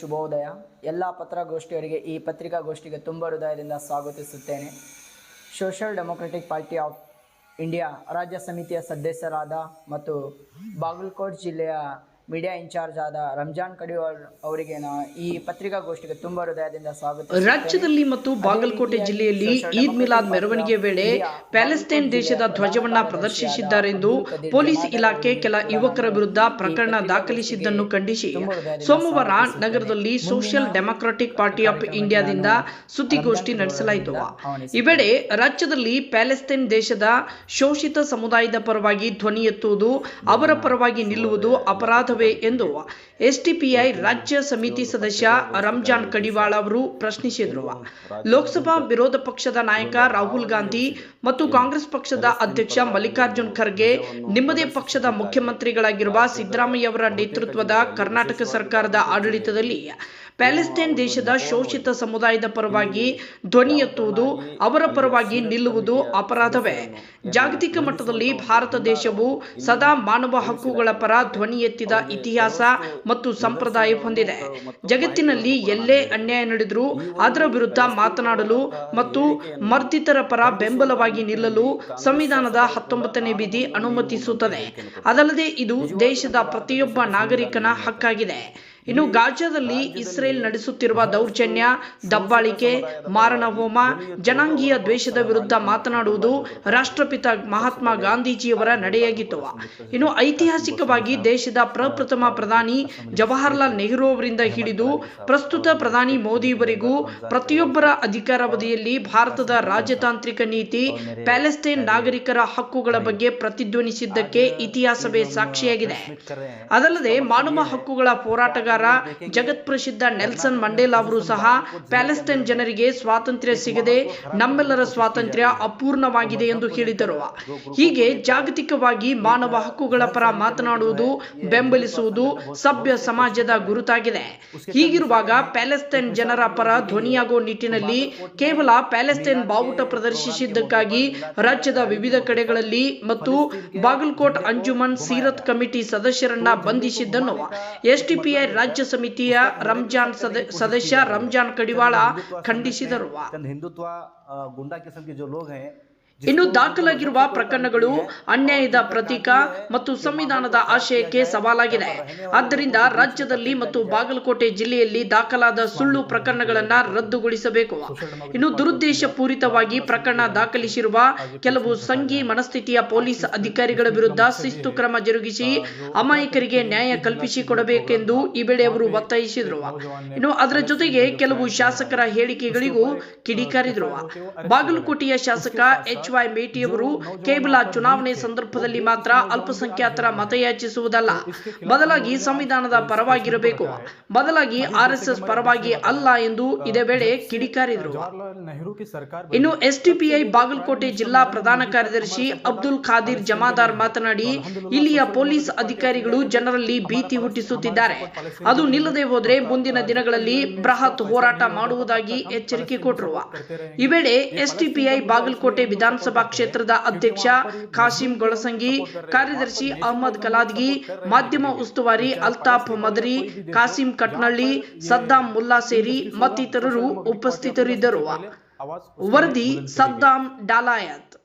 ಶುಭೋದಯ. ಎಲ್ಲ ಪತ್ರಗೋಷ್ಠಿಯವರಿಗೆ ಈ ಪತ್ರಿಕಾಗೋಷ್ಠಿಗೆ ತುಂಬ ಹೃದಯದಿಂದ ಸ್ವಾಗತಿಸುತ್ತೇನೆ. Social democratic party of India ರಾಜ್ಯ ಸಮಿತಿಯ ಸದಸ್ಯರಾದ ಮತ್ತು ಬಾಗಲಕೋಟ್ ಜಿಲ್ಲೆಯ ಮೀಡಿಯಾ ಇನ್ಚಾರ್ಜ್ ಆದ ರಂಜಾನ್ ಕಡಿವಾಳ್ ಅವರಿಗೆ ಈ ಪತ್ರಿಕಾಗೋಷ್ಠಿಗೆ ತುಂಬಾ ಹೃದಯದಿಂದ ಸ್ವಾಗತ ರಾಜ್ಯದಲ್ಲಿ ಮತ್ತು ಬಾಗಲಕೋಟೆ ಜಿಲ್ಲೆಯಲ್ಲಿ ಈದ್ ಮಿಲಾದ್ ಮೆರವಣಿಗೆ ವೇಳೆ ಪ್ಯಾಲೆಸ್ತೈನ್ ದೇಶದ ಧ್ವಜವನ್ನ ಪ್ರದರ್ಶಿಸಿದ್ದಾರೆಂದು ಪೊಲೀಸ್ ಇಲಾಖೆ ಕೆಲ ಯುವಕರ ವಿರುದ್ಧ ಪ್ರಕರಣ ದಾಖಲಿಸಿದ್ದನ್ನು ಖಂಡಿಸಿ. ಸೋಮವಾರ ನಗರದಲ್ಲಿ ಸೋಷಿಯಲ್ ಡೆಮಾಕ್ರಟಿಕ್ ಪಾರ್ಟಿ ಆಫ್ ಇಂಡಿಯಾದಿಂದ ಸುದ್ದಿಗೋಷ್ಠಿ ನಡೆಸಲಾಯಿತು. ಈ ವೇಳೆ ರಾಜ್ಯದಲ್ಲಿ ಪ್ಯಾಲೆಸ್ತೈನ್ ದೇಶದ ಶೋಷಿತ ಸಮುದಾಯದ ಪರವಾಗಿ ಧ್ವನಿ ಎತ್ತುವುದು ಅವರ ಪರವಾಗಿ ನಿಲ್ಲುವುದು ಅಪರಾಧವೇ ಎಂದು ಎಸ್ಟಿಪಿಐ ರಾಜ್ಯ ಸಮಿತಿ ಸದಸ್ಯ ರಂಜಾನ್ ಕಡಿವಾಳ ಅವರು ಪ್ರಶ್ನಿಸಿದರು ಲೋಕಸಭಾ ವಿರೋಧ ಪಕ್ಷದ ನಾಯಕ ರಾಹುಲ್ ಗಾಂಧಿ ಮತ್ತು ಕಾಂಗ್ರೆಸ್ ಪಕ್ಷದ ಅಧ್ಯಕ್ಷ ಮಲ್ಲಿಕಾರ್ಜುನ್ ಖರ್ಗೆ ನಿಮ್ಮದೇ ಪಕ್ಷದ ಮುಖ್ಯಮಂತ್ರಿಗಳಾಗಿರುವ ಸಿದ್ದರಾಮಯ್ಯ ಅವರ ನೇತೃತ್ವದ ಕರ್ನಾಟಕ ಸರ್ಕಾರದ ಆಡಳಿತದಲ್ಲಿ ಪ್ಯಾಲೆಸ್ಟೈನ್ ದೇಶದ ಶೋಷಿತ ಸಮುದಾಯದ ಪರವಾಗಿ ಧ್ವನಿ ಎತ್ತುವುದು ಅವರ ಪರವಾಗಿ ನಿಲ್ಲುವುದು ಅಪರಾಧವೇ. ಜಾಗತಿಕ ಮಟ್ಟದಲ್ಲಿ ಭಾರತ ದೇಶವು ಸದಾ ಮಾನವ ಹಕ್ಕುಗಳ ಪರ ಧ್ವನಿ ಎತ್ತಿದ ಇತಿಹಾಸ ಮತ್ತು ಸಂಪ್ರದಾಯ ಹೊಂದಿದೆ. ಜಗತ್ತಿನಲ್ಲಿ ಎಲ್ಲೇ ಅನ್ಯಾಯ ನಡೆದರೂ ಅದರ ವಿರುದ್ಧ ಮಾತನಾಡಲು ಮತ್ತು ಮರ್ದಿತರ ಪರ ಬೆಂಬಲವಾಗಿ ನಿಲ್ಲಲು ಸಂವಿಧಾನದ ಹತ್ತೊಂಬತ್ತನೇ ವಿಧಿ ಅನುಮತಿಸುತ್ತದೆ. ಅದಲ್ಲದೆ ಇದು ದೇಶದ ಪ್ರತಿಯೊಬ್ಬ ನಾಗರಿಕನ ಹಕ್ಕಾಗಿದೆ. ಇನ್ನು ಗಾಜಾದಲ್ಲಿ ಇಸ್ರೇಲ್ ನಡೆಸುತ್ತಿರುವ ದೌರ್ಜನ್ಯ ದಬ್ಬಾಳಿಕೆ ಮಾರಣ ಹೋಮ ಜನಾಂಗೀಯ ದ್ವೇಷದ ವಿರುದ್ಧ ಮಾತನಾಡುವುದು ರಾಷ್ಟ್ರಪಿತ ಮಹಾತ್ಮ ಗಾಂಧೀಜಿಯವರ ನಡೆಯಾಗಿತ್ತು. ಇನ್ನು ಐತಿಹಾಸಿಕವಾಗಿ ದೇಶದ ಪ್ರಪ್ರಥಮ ಪ್ರಧಾನಿ ಜವಾಹರ್ಲಾಲ್ ನೆಹರು ಅವರಿಂದ ಹಿಡಿದು ಪ್ರಸ್ತುತ ಪ್ರಧಾನಿ ಮೋದಿಯವರೆಗೂ ಪ್ರತಿಯೊಬ್ಬರ ಅಧಿಕಾರಾವಧಿಯಲ್ಲಿ ಭಾರತದ ರಾಜತಾಂತ್ರಿಕ ನೀತಿ ಪ್ಯಾಲೆಸ್ತೈನ್ ನಾಗರಿಕರ ಹಕ್ಕುಗಳ ಬಗ್ಗೆ ಪ್ರತಿಧ್ವನಿಸಿದ್ದಕ್ಕೆ ಇತಿಹಾಸವೇ ಸಾಕ್ಷಿಯಾಗಿದೆ. ಅದಲ್ಲದೆ ಮಾನವ ಹಕ್ಕುಗಳ ಹೋರಾಟಗಾರ ಜಗತ್ ಪ್ರಸಿದ್ಧ ನೆಲ್ಸನ್ ಮಂಡೇಲಾ ಅವರು ಸಹ ಪ್ಯಾಲೆಸ್ಟೈನ್ ಜನರಿಗೆ ಸ್ವಾತಂತ್ರ್ಯ ಸಿಗದೆ ನಮ್ಮೆಲ್ಲರ ಸ್ವಾತಂತ್ರ್ಯ ಅಪೂರ್ಣವಾಗಿದೆ ಎಂದು ಹೇಳಿದರು. ಹೀಗೆ ಜಾಗತಿಕವಾಗಿ ಮಾನವ ಹಕ್ಕುಗಳ ಪರ ಮಾತನಾಡುವುದು ಬೆಂಬಲಿಸುವುದು ಸಭ್ಯ ಸಮಾಜದ ಗುರುತಾಗಿದೆ. ಹೀಗಿರುವಾಗ ಪ್ಯಾಲೆಸ್ತೈನ್ ಜನರ ಪರ ಧ್ವನಿಯಾಗುವ ನಿಟ್ಟಿನಲ್ಲಿ ಕೇವಲ ಪ್ಯಾಲೆಸ್ತೈನ್ ಬಾವುಟ ಪ್ರದರ್ಶಿಸಿದ್ದಕ್ಕಾಗಿ ರಾಜ್ಯದ ವಿವಿಧ ಕಡೆಗಳಲ್ಲಿ ಮತ್ತು ಬಾಗಲ್ಕೋಟ್ ಅಂಜುಮನ್ ಸೀರತ್ ಕಮಿಟಿ ಸದಸ್ಯರನ್ನ ಬಂಧಿಸಿದ್ದನ್ನು ಎಸ್ಟಿಪಿಐ ರಾಜ್ಯ ಸಮಿತಿಯ ರಂಜಾನ್ ಸದ- ಸದಸ್ಯ ರಂಜಾನ್ ಕಡಿವಾಳ ಖಂಡಿಸಿದರು चंद हिंदुत्व अ, गुंडा किस्म के जो लोग हैं ಇನ್ನು ದಾಖಲಾಗಿರುವ ಪ್ರಕರಣಗಳು ಅನ್ಯಾಯದ ಪ್ರತೀಕ ಮತ್ತು ಸಂವಿಧಾನದ ಆಶಯಕ್ಕೆ ಸವಾಲಾಗಿದೆ. ಆದ್ದರಿಂದ ರಾಜ್ಯದಲ್ಲಿ ಮತ್ತು ಬಾಗಲಕೋಟೆ ಜಿಲ್ಲೆಯಲ್ಲಿ ದಾಖಲಾದ ಸುಳ್ಳು ಪ್ರಕರಣಗಳನ್ನು ರದ್ದುಗೊಳಿಸಬೇಕು. ಇನ್ನು ದುರುದ್ದೇಶ ಪೂರಿತವಾಗಿ ಪ್ರಕರಣ ದಾಖಲಿಸಿರುವ ಕೆಲವು ಸಂಘಿ ಮನಸ್ಥಿತಿಯ ಪೊಲೀಸ್ ಅಧಿಕಾರಿಗಳ ವಿರುದ್ಧ ಶಿಸ್ತು ಕ್ರಮ ಜರುಗಿಸಿ ಅಮಾಯಕರಿಗೆ ನ್ಯಾಯ ಕಲ್ಪಿಸಿಕೊಡಬೇಕೆಂದು ಈ ವೇಳೆ ಅವರು ಒತ್ತಾಯಿಸಿದರು. ಇನ್ನು ಅದರ ಜೊತೆಗೆ ಕೆಲವು ಶಾಸಕರ ಹೇಳಿಕೆಗಳಿಗೂ ಕಿಡಿಕಾರಿದ್ರು. ಬಾಗಲಕೋಟೆಯ ಶಾಸಕ ಎಚ್. ಸಚಿವ ಮೇಟಿಯವರು ಕೇವಲ ಚುನಾವಣೆ ಸಂದರ್ಭದಲ್ಲಿ ಮಾತ್ರ ಅಲ್ಪಸಂಖ್ಯಾತರ ಮತಯಾಚಿಸುವುದಲ್ಲ ಬದಲಾಗಿ ಸಂವಿಧಾನದ ಪರವಾಗಿರಬೇಕು. ಬದಲಾಗಿ ಆರ್ಎಸ್ಎಸ್ ಪರವಾಗಿ ಅಲ್ಲ ಎಂದು ಇದೇ ವೇಳೆ ಕಿಡಿಕಾರಿದರು. ಇನ್ನು ಎಸ್ಟಿಪಿಐ ಬಾಗಲಕೋಟೆ ಜಿಲ್ಲಾ ಪ್ರಧಾನ ಕಾರ್ಯದರ್ಶಿ ಅಬ್ದುಲ್ ಖಾದಿರ್ ಜಮಾದಾರ್ ಮಾತನಾಡಿ ಇಲ್ಲಿಯ ಪೊಲೀಸ್ ಅಧಿಕಾರಿಗಳು ಜನರಲ್ಲಿ ಭೀತಿ ಹುಟ್ಟಿಸುತ್ತಿದ್ದಾರೆ. ಅದು ನಿಲ್ಲದೆ ಹೋದರೆ ಮುಂದಿನ ದಿನಗಳಲ್ಲಿ ಬೃಹತ್ ಹೋರಾಟ ಮಾಡುವುದಾಗಿ ಎಚ್ಚರಿಕೆ ಕೊಟ್ಟರು ಈ ವೇಳೆ ಎಸ್ಟಿಪಿಐ ಬಾಗಲಕೋಟೆ ವಿಧಾನ ವಿಧಾನಸಭಾ ಕ್ಷೇತ್ರದ ಅಧ್ಯಕ್ಷ ಖಾಸಿಂ ಗೊಳಸಂಗಿ, ಕಾರ್ಯದರ್ಶಿ ಅಹಮದ್ ಕಲಾದ್ಗಿ, ಮಾಧ್ಯಮ ಉಸ್ತುವಾರಿ ಅಲ್ತಾಫ್ ಮದರಿ ಖಾಸಿಂ ಕಟ್ನಳ್ಳಿ, ಸದ್ದಾಂ ಮುಲ್ಲಾ ಸೇರಿ ಮತ್ತಿತರರು ಉಪಸ್ಥಿತರಿದ್ದರು. ವರದಿ ಸದ್ದಾಂ ಡಾಲಾಯತ್.